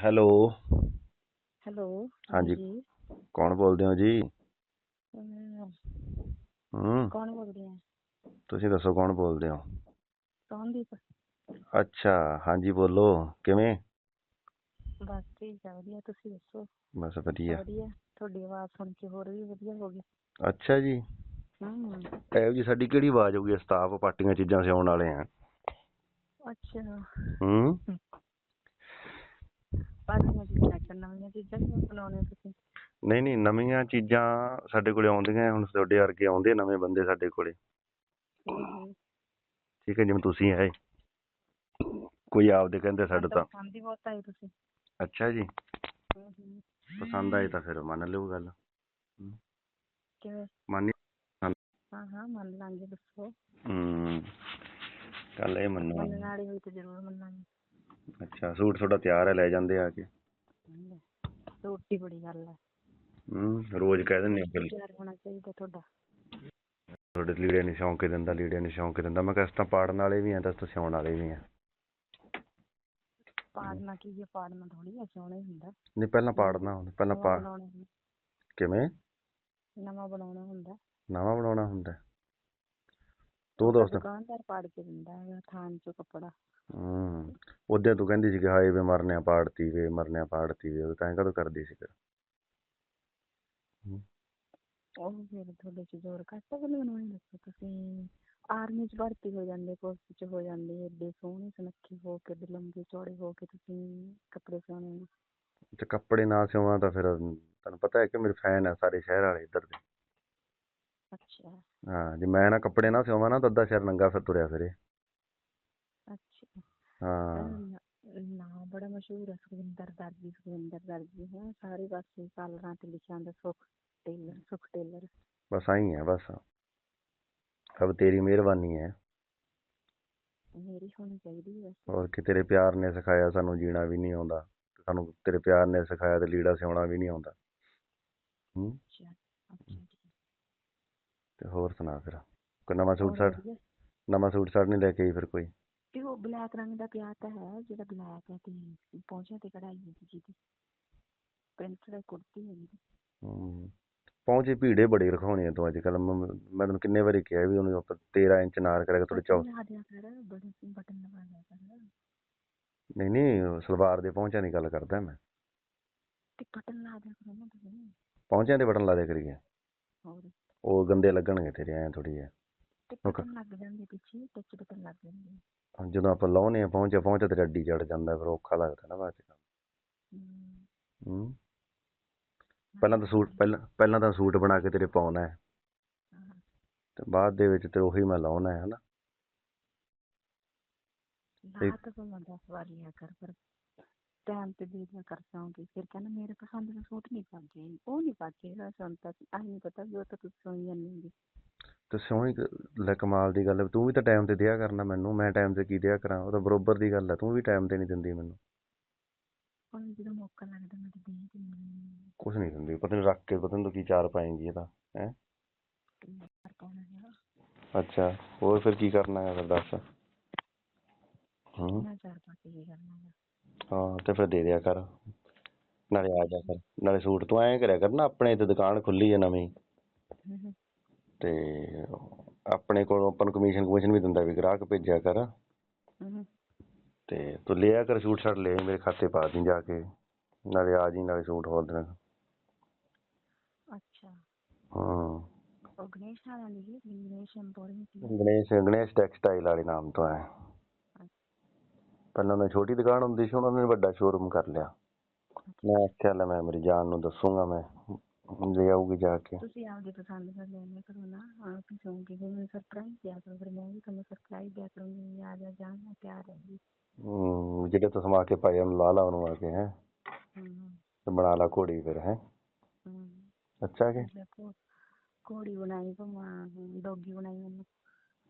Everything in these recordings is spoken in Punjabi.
ਹੈਲੋ। ਹੈਲੋ ਹਾਂਜੀ। ਕੌਣ ਬੋਲਦੇ ਹੋ ਜੀ? ਹੂੰ। ਕੌਣ ਬੋਲਦੇ ਆ? ਤੁਸੀਂ ਦੱਸੋ ਕੌਣ ਬੋਲਦੇ ਹੋ? ਸੋਹਨਦੀਪ ਅੱਛਾ ਹਾਂਜੀ ਬੋਲੋ ਕਿਵੇਂ? ਬਸ ਠੀਕ ਆ ਵਧੀਆ ਤੁਸੀਂ ਦੱਸੋ? ਬਸ ਵਧੀਆ। ਵਧੀਆ ਤੁਹਾਡੀ ਆਵਾਜ਼ ਸੁਣ ਕੇ ਹੋਰ ਵੀ ਵਧੀਆ ਹੋ ਗਈ। ਅੱਛਾ ਜੀ। ਹੂੰ। ਇਹੋ ਜੀ ਸਾਡੀ ਕਿਹੜੀ ਆਵਾਜ਼ ਹੋਊਗੀ ਸਟਾਫ ਪਾਟੀਆਂ ਚੀਜ਼ਾਂ ਸਿਆਉਣ ਵਾਲੇ ਆ। ਅੱਛਾ। ਹੂੰ। ਪਾਰਟੀਆਂ ਚੀਜ਼ਾਂ ਇੱਕ ਨਵੀਆਂ ਚੀਜ਼ਾਂ ਵੀ ਬਣਾਉਣੇ ਤੁਸੀਂ। ਨਹੀਂ ਨਹੀਂ ਨਵੀਆਂ ਚੀਜ਼ਾਂ ਸਾਡੇ ਕੋਲੇ ਆਉਂਦੀਆਂ ਹੁਣ ਤੁਹਾਡੇ ਵਰਗੇ ਆਉਂਦੇ ਨਵੇਂ ਬੰਦੇ ਸਾਡੇ ਕੋਲੇ। ਠੀਕ ਹੈ ਜਿਵੇਂ ਤੁਸੀਂ ਆਏ ਕੋਈ ਆਪਦੇ ਕਹਿੰਦੇ ਸਾਡੇ ਤਾਂ। ਪਸੰਦ ਹੀ ਬਹੁਤ ਆਈ ਤੁਸੀਂ। ਅੱਛਾ ਜੀ। ਪਸੰਦ ਆਏ ਤਾਂ ਫਿਰ ਮੰਨ ਲਿਓ ਗੱਲ। ਕਿਵੇਂ? ਮੰਨ ਹਾਂ ਹਾਂ ਮੰਨ ਲਾਂਗੇ ਦੱਸੋ। ਹੂੰ। ਕੱਲ ਇਹ ਮੰਨੋ। ਮੰਨਣ ਵਾਲੀ ਹੋਈ ਤਾਂ ਜ਼ਰੂਰ ਮੰਨਾਂਗੇ। ਅੱਛਾ ਸੂਟ ਤੁਹਾਡਾ ਤਿਆਰ ਹੈ ਲੈ ਜਾਂਦੇ ਆ ਕੇ। ਹੂੰ। ਸੂਟ ਦੀ ਬੜੀ ਗੱਲ ਹੈ। ਹੂੰ ਰੋਜ਼ ਕਹਿ ਦਿੰਦੇ ਆ ਫਿਰ। ਪਿਆਰ ਹੋਣਾ ਚਾਹੀਦਾ ਤੁਹਾਡਾ। ਤੁਹਾਡੇ ਲੀੜੇ ਨਹੀਂ ਦਿੰਦਾ ਲੀੜੇ ਨਹੀਂ ਸਿਉਂ ਕੇ ਦਿੰਦਾ। ਮੈਂ ਕਿਹਾ ਅਸੀਂ ਤਾਂ ਪਾੜਨ ਵਾਲੇ ਵੀ ਆ ਤਾਂ ਸਿਉਣ ਵਾਲੇ ਵੀ ਆ। ਪਾੜਨਾ ਕੀ ਹੈ? ਪਾੜਨਾ ਥੋੜੀ ਹੈ ਸੋਹਣਾ ਹੀ ਹੁੰਦਾ। ਨਹੀਂ ਪਹਿਲਾਂ ਪਾੜਨਾ ਹੁੰਦਾ ਪਹਿਲਾਂ ਪਾ ਕਿਵੇਂ? ਨਵਾਂ ਬਣਾਉਣਾ ਹੁੰਦਾ। ਨਵਾਂ ਬਣਾਉਣਾ ਹੁੰਦਾ। ਤੂੰ ਦੋਸਤ ਦੁਕਾਨਦਾਰ ਪਾੜ ਕੇ ਦਿੰਦਾ ਹੈਗਾ ਥਾਨ ਚੋਂ ਕੱਪੜਾ। ਹੂੰ ਉਹਦੇ ਤੂੰ ਕਹਿੰਦੀ ਸੀ ਕਿ ਹਾਏ ਵੇ ਮਰਨੇ ਆ ਪਾੜਤੀ ਵੇ ਮਰਨੇ ਆ ਪਾੜਤੀ ਵੇ ਉਹ ਤਾਂ ਐਂ ਕਦੋਂ ਕਰਦੀ ਸੀ ਫਿਰ? ਉਹ ਫਿਰ ਤੁਹਾਡੇ ਚ ਜ਼ੋਰ ਘੱਟ ਹੈ ਕਿ ਮੈਨੂੰ ਇਹ ਦੱਸੋ ਤੁਸੀਂ। ਆਰਮੀ ਚ ਭਰਤੀ ਹੋ ਜਾਂਦੇ ਪੁਲਿਸ ਚ ਹੋ ਜਾਂਦੇ ਏਡੇ ਸੋਹਣੇ ਸੁਨੱਖੇ ਹੋ ਕੇ ਲੰਬੇ ਚੌੜੇ ਹੋ ਕੇ ਤੁਸੀਂ ਕੱਪੜੇ ਸਿਉਣੇ ਨੇ। ਤੇ ਕੱਪੜੇ ਨਾ ਸਿਉਣਾ ਤਾਂ ਫਿਰ ਤੁਹਾਨੂੰ ਪਤਾ ਹੈ ਕਿ ਮੇਰੇ ਫੈਨ ਆ ਸਾਰੇ ਸ਼ਹਿਰ ਵਾਲੇ ਇੱਧਰ ਦੇ। ਅੱਛਾ। ਹਾਂ ਜੇ ਮੈਂ ਨਾ ਕੱਪੜੇ ਨਾ ਸਿਉਵਾਂ ਨਾ ਤਾਂ ਅੱਧਾ ਸ਼ਹਿਰ ਨੰਗਾ ਫਿਰ ਤੁਰਿਆ ਫਿਰੇ। ਅੱਛਾ। ਹਾਂ। ਅਹ ਨਾ ਬੜਾ ਮਸ਼ਹੂਰ ਹੈ ਸੁਖਵਿੰਦਰ ਦਰਜੀ ਸੁਖਵਿੰਦਰ ਦਰਜੀ ਹੈ। ਸਾਰੇ ਪਾਸੇ ਕਾਲਰਾਂ ਤੇ ਲਿਖਿਆ ਹੁੰਦਾ ਸੁਖ ਟੇਲਰ ਸੁਖ ਟੇਲਰ। ਬਸ ਆਈ ਹੈ ਬਸ। ਸਭ ਤੇਰੀ ਮਿਹਰਬਾਨੀ ਹੈ। ਮੇਰੀ ਹੋਣੀ ਚਾਹੀਦੀ ਹੈ ਔਰ ਕਿ ਤੇਰੇ ਪਿਆਰ ਨੇ ਸਿਖਾਇਆ ਸਾਨੂੰ ਜੀਣਾ ਵੀ ਨਹੀਂ ਆਉਂਦਾ। ਸਾਨੂੰ ਤੇਰੇ ਪਿਆਰ ਨੇ ਸਿਖਾਇਆ ਤੇ ਲੀੜਾ ਸਿਉਣਾ ਵੀ ਨਹੀਂ ਆਉਂਦਾ। ਹੂੰ। ਅੱਛਾ ਅੱਛਾ। ਜੀ ਤੇ ਹੋਰ ਸੁਣਾ ਫਿਰ। ਕੋਈ ਨਵਾਂ ਸੂਟ ਹੋਰ ਸਾਟ ਵਧੀਆ। ਨਵਾਂ ਸੂਟ ਸਾਟ ਨਹੀਂ ਲੈ ਕੇ ਆਈ ਫਿਰ ਕੋਈ? ਤੇ ਉਹ ਬਲੈਕ ਰੰਗ ਦਾ ਪਿਆ ਤਾਂ ਹੈ ਜਿਹੜਾ ਬਲੈਕ ਹੈ ਤੇ ਪਹੁੰਚਿਆ ਤੇ ਕਢਾਈ ਹੈ ਜਿਹਦੀ। ਪ੍ਰਿੰਟ ਦਾ ਕੁੜਤੀ ਹੈ ਜਿਹਦੀ ਹੂੰ। ਪਹੁੰਚੇ ਭੀੜੇ ਬੜੇ ਰਖਾਉਣੇ ਆ ਤੂੰ ਅੱਜ ਕੱਲ ਮੈਂ ਤੈਨੂੰ ਕਿੰਨੇ ਵਾਰੀ ਕਿਹਾ ਵੀ ਉਹਨੂੰ ਆਪਾਂ 13 ਇੰਚ ਨਾਰ ਕਰਿਆ ਥੋੜੇ ਚੌ ਲਾ ਦਿਆ ਕਰ ਬੜੇ ਬਟਨ ਲਗਾ ਦਿਆ ਕਰ। ਨਹੀਂ ਨਹੀਂ ਉਹ ਸਲਵਾਰ ਦੇ ਪਹੁੰਚਿਆਂ ਦੀ ਗੱਲ ਕਰਦਾ ਮੈਂ। ਤੇ ਬਟਨ ਲਾ ਦਿਆ ਕਰੋ ਨਾ ਤੁਸੀਂ। ਪਹੁੰਚਿਆਂ ਦੇ ਬਟਨ ਲਾ ਦੇ ਕਰੀਏ। ਹੋਰ। ਉਹ ਗੰਦੇ ਲੱਗਣਗੇ ਤੇਰੇ ਐ ਥੋੜੀ ਐ. ਬਟਨ ਲੱਗ ਜਾਂਦੇ ਪਿੱਛੇ ਟੱਚ ਬਟਨ ਲੱਗ ਜਾਂਦੇ। ਹੁਣ ਜਦੋਂ ਆਪਾਂ ਲਾਉਨੇ ਆ ਪਹੁੰਚਿਆ ਪਹੁੰਚਿਆ ਤੇ ਅੱਡੀ ਚੜ ਜਾਂਦਾ ਫਿਰ ਔਖਾ ਲੱਗਦਾ ਨਾ ਬਾਅਦ ਚ ਹੂੰ। ਪਹਿਲਾਂ ਤਾਂ ਸੂਟ ਪਹਿਲਾਂ ਪਹਿਲਾਂ ਤਾਂ ਸੂਟ ਬਣਾ ਕੇ ਤੇਰੇ ਪਾਉਣਾ ਹੈ। ਤੇ ਬਾਅਦ ਦੇ ਵਿੱਚ ਤੇ ਉਹੀ ਮੈਂ ਲਾਉਣਾ ਹੈ ਹਨਾ। ਲਾ ਤਾਂ ਭਾਵੇਂ ਦਸ ਵਾਰੀ ਆ ਕਰ ਪਰ ਟਾਈਮ ਤੇ ਦੇ ਦਿਆ ਕਰ ਚਾਹੂੰਗੀ ਫਿਰ ਕਹਿੰਦਾ ਮੇਰੇ ਪਸੰਦ ਦਾ ਸੂਟ ਨਹੀਂ ਪਾਜੇ ਉਹ ਨਹੀਂ ਪਾਜੇਗਾ ਸੁਣਤਾ ਆਹ ਨਹੀਂ ਪਤਾ ਵੀ ਉਹ ਤਾਂ ਤੁਸੀਂ ਸੁਣੀ ਜਾਂਦੇ ਹੁੰਦੇ ਤੇ ਸਿਉਂ ਲੈ ਕਮਾਲ ਦੀ ਗੱਲ ਹੈ ਤੂੰ ਵੀ ਤਾਂ ਟਾਈਮ ਤੇ ਦਿਆ ਕਰਨਾ ਮੈਨੂੰ ਮੈਂ ਟਾਈਮ ਤੇ ਕੀ ਦਿਆ ਕਰਾਂ ਉਹ ਤਾਂ ਬਰੋਬਰ ਦੀ ਗੱਲ ਹੈ ਤੂੰ ਵੀ ਟਾਈਮ ਤੇ ਨਹੀਂ ਦਿੰਦੀ ਮੈਨੂੰ। ਹੁਣ ਜਦੋਂ ਮੌਕਾ ਲੱਗਦਾ ਮੈਂ ਤੇ ਦੇ ਹੀ ਦਿੰਦੀ ਹਾਂ। ਕੁਛ ਨਹੀਂ ਦਿੰਦੀ ਪਤਾ ਨਹੀਂ ਰੱਖ ਕੇ ਪਤਾ ਨਹੀਂ ਤੂੰ ਕੀ ਚਾਰ ਪਾਏਂਗੀ ਇਹਦਾ ਹੈ? ਕਿੰਨਾ ਕਰ ਪਾਉਣਾ ਹੈ ਅੱਛਾ ਹੋਰ ਫਿਰ ਕੀ ਕਰਨਾ ਹੈ ਫਿਰ ਦੱਸ? ਹੂੰ। ਚਾਰ ਕੇ ਕਰਨਾ ਤੇ ਫਿਰ ਦੇ ਦਿਆ ਕਰ। ਨਾਲੇ ਆ ਜਾ ਕਰ। ਨਾਲੇ ਸੂਟ ਤੂੰ ਐਂ ਕਰਿਆ ਕਰ ਨਾ ਆਪਣੇ ਤੇ ਦੁਕਾਨ ਖੁੱਲੀ ਹੈ ਨਵੀਂ। ਹਮ ਹਮ, ਤੇ ਆਪਣੇ ਕੋਲ ਆਪਾਂ ਨੂੰ ਕਮਿਸ਼ਨ ਕਮਿਸ਼ਨ ਵੀ ਦਿੰਦਾ ਵੀ ਗ੍ਰਾਹਕ ਭੇਜਿਆ ਕਰ। ਹਮ ਹਮ। ਤੇ ਤੂੰ ਲਿਆ ਕਰ ਸੂਟ ਸਾਟ ਲੈ ਆਈ ਮੇਰੇ ਖਾਤੇ ਪਾ ਦੀ ਜਾ ਕੇ। ਨਾਲੇ ਆ ਜੀ ਨਾਲੇ ਸੂਟ ਹੋਰ ਦੇਣਾ ਅੱਛਾ। ਹਾਂ। ਉਹ ਗਣੇਸ਼ ਵਾਲਿਆਂ ਦੀ ਸੀ ਗਣੇਸ਼ ਐਮਪੋਰੀਅਮ ਸੀ ਗਣੇਸ਼ ਗਣੇਸ਼ ਟੈਕਸਟਾਈਲ ਵਾਲੇ ਨਾਮ ਤੋਂ ਹੈ। ਪਹਿਲਾਂ ਦੀ ਛੋਟੀ ਦੁਕਾਨ ਹੁੰਦੀ ਸੀ ਹੁਣ ਉਹਨਾਂ ਨੇ ਵੱਡਾ ਸ਼ੋਰੂਮ ਕਰ ਲਿਆ। ਮੈਂ ਆਖਿਆ ਲੈ ਮੈਂ ਮੇਰੀ ਜਾਨ ਨੂੰ ਦੱਸੂਗਾ ਮੈਂ ਲੈ ਆਊਗੀ ਜਾ ਕੇ। ਤੁਸੀਂ ਆਪਦੀ ਪਸੰਦ ਦਾ ਲੈਣਾ ਕਰੋ ਨਾ ਆਪ ਹੀ ਸੌਂਗੇ ਫਿਰ ਮੈਨੂੰ ਸਰਪ੍ਰਾਈਜ਼ ਦਿਆ ਕਰੋ ਫਿਰ ਮੈਂ ਵੀ ਤੁਹਾਨੂੰ ਸਰਪ੍ਰਾਈਜ਼ ਦਿਆ ਕਰੂੰਗੀ ਆ ਜਾ ਜਾਣ ਮੈਂ ਤਿਆਰ ਹੈਗੀ ਹੂੰ ਜਿਹੜੇ ਤੋਂ ਸਮਾ ਕੇ ਪਾਏ ਉਹਨੂੰ ਲਾ ਲਾ ਉਹਨੂੰ ਆ ਕੇ ਹੈ। ਤੇ ਬਣਾ ਲਾ ਘੋੜੀ ਫਿਰ ਹੈ। ਅੱਛਾ ਕਿ? ਘੋੜੀ ਬਣਾਈ ਭਾਵੇਂ ਡੋਗੀ ਬਣਾਈ ਉਹਨੂੰ।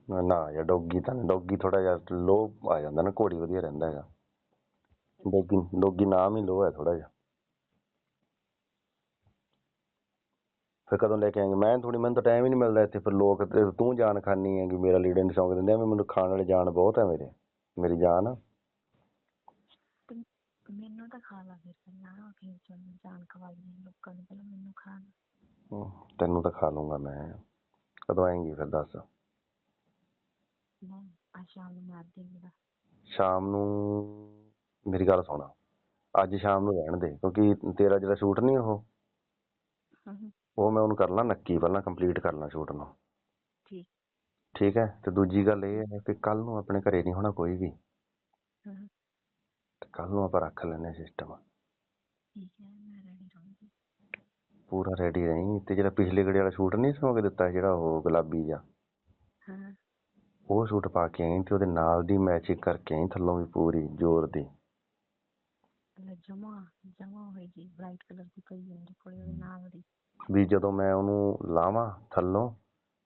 ਨਾ- ਨਾ ਯਾਰ ਡੋਗੀ ਤਾਂ ਡੋਗੀ ਥੋੜਾ ਜਿਹਾ ਲੋ ਆ ਜਾਂਦਾ ਨਾ ਘੋੜੀ ਵਧੀਆ ਰਹਿੰਦਾ ਹੈਗਾ। ਡੋਗੀ ਡੋਗੀ ਨਾਮ ਹੀ ਲੋ ਹੈ ਥੋੜਾ ਜਿਹਾ। ਫਿਰ ਕਦੋਂ ਲੈ ਕੇ ਆਏਂਗੇ? ਮੈਂ ਥੋੜੀ ਮੈਨੂੰ ਤਾਂ ਟਾਈਮ ਹੀ ਨਹੀਂ ਮਿਲਦਾ ਇੱਥੇ ਫਿਰ ਲੋਕ ਤੇ ਤੂੰ ਜਾਨ ਖਾਨੀ ਹੈਗੀ ਮੇਰਾ ਲੀੜੇ ਨਹੀਂ ਸੌਂਕ ਦਿੰਦੇ ਐਵੇਂ ਮੈਨੂੰ ਖਾਣ ਵਾਲੇ ਜਾਨ ਬਹੁਤ ਹੈ ਮੇਰੇ ਮੇਰੀ ਜਾਨ। ਆ। ਮੈਨੂੰ ਤਾਂ ਖਾ ਲਾ ਫਿਰ ਪਹਿਲਾਂ ਫਿਰ ਚਲ ਜਾਨ ਖਵਾਈ ਲੋਕਾਂ ਨੂੰ ਪਹਿਲਾਂ ਮੈਨੂੰ ਖਾ ਲਾ ਹਮ, ਤੈਨੂੰ ਤਾਂ ਖਾ ਲੂੰਗਾ ਮੈਂ। ਕਦੋਂ ਆਏਂਗੀ ਫਿਰ ਦੱਸ? ਸ਼ਾਮ ਨੂੰ ਮਾਰ ਗੱਲ ਸੁਣ। ਅੱਜ ਸ਼ਾਮ ਨੂੰ ਰਹਿਣ ਦੇ ਕਿਉਂਕਿ ਤੇਰਾ ਜਿਹੜਾ ਸ਼ੂਟ ਨਹੀਂ ਉਹ ਉਹ ਮੈਂ ਉਹਨੂੰ ਕਰ ਲਾਂ ਨੱਕੀ ਪਹਿਲਾਂ ਕੰਪਲੀਟ ਕਰ ਲਾਂ ਸ਼ੂਟ ਨੂੰ। ਠੀਕ। ਠੀਕ ਹੈ ਤੇ ਦੂਜੀ ਗੱਲ ਇਹ ਹੈ ਕਿ ਕੱਲ ਨੂੰ ਆਪਣੇ ਘਰੇ ਨਹੀਂ ਹੋਣਾ ਕੋਈ ਵੀ। ਕੱਲ ਨੂੰ ਆਪਾਂ ਰੱਖ ਲੈਨੇ ਸਿਸਟਮ ਠੀਕ ਹੈ ਮੈਂ ਰੈਡੀ ਰਹੂੰਗੀ। ਪੂਰਾ ਰੈਡੀ ਰਹੀਂ ਤੇ ਜਿਹੜਾ ਪਿਛਲੇ ਗੜੇ ਵਾਲਾ ਸ਼ੂਟ ਨਹੀਂ ਸੌਂ ਕੇ ਦਿੱਤਾ ਜਿਹੜਾ ਉਹ ਗੁਲਾਬੀ ਜਿਹਾ। ਹਾਂ। ਉਹ ਸੂਟ ਪਾ ਕੇ ਆਈ ਤੇ ਉਹਦੇ ਨਾਲ ਦੀ ਮੈਚਿੰਗ ਕਰਕੇ ਆਈ ਥੱਲੋਂ ਵੀ ਪੂਰੀ ਜ਼ੋਰ ਦੀ। ਲੈ ਜਮਾ ਜਮਾ ਹੋਏਗੀ ਬ੍ਰਾਈਟ ਕਲਰ ਦੀ ਪਈ ਹੈ ਮੇਰੇ ਕੋਲ ਉਹਦੇ ਨਾਲ ਦੀ। ਵੀ ਜਦੋਂ ਮੈਂ ਉਹਨੂੰ ਲਾਵਾਂ ਥੱਲੋਂ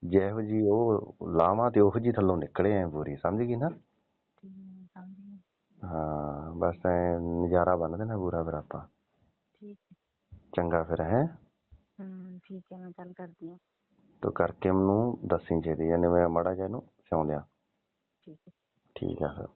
ਜਿਹੋ ਜੀ ਉਹ ਲਾਵਾਂ ਤੇ ਉਹੋ ਜੀ ਥੱਲੋਂ ਨਿਕਲੇ ਐ ਪੂਰੀ ਸਮਝ ਗਈ ਨਾ? ਹਾਂ ਬਸ ਐ ਨਜ਼ਾਰਾ ਬੰਨ ਦੇਣਾ ਪੂਰਾ ਫਿਰ ਆਪਾਂ। ਠੀਕ ਹੈ। ਚੰਗਾ ਫਿਰ ਹੈ? ਹਮ ਠੀਕ ਹੈ ਮੈਂ ਚੱਲ ਕਰਦੀ ਹਾਂ। ਤੂੰ ਕਰਕੇ ਮੈਨੂੰ ਦੱਸੀ ਇਹਨੇ ਮੈਂ ਮਾੜਾ ਜਿਹਾ ਇਹਨੂੰ ਸਿਉਂ ਦਿਆਂ ਠੀਕ ਹੈ ਠੀਕ ਆ ਫਿਰ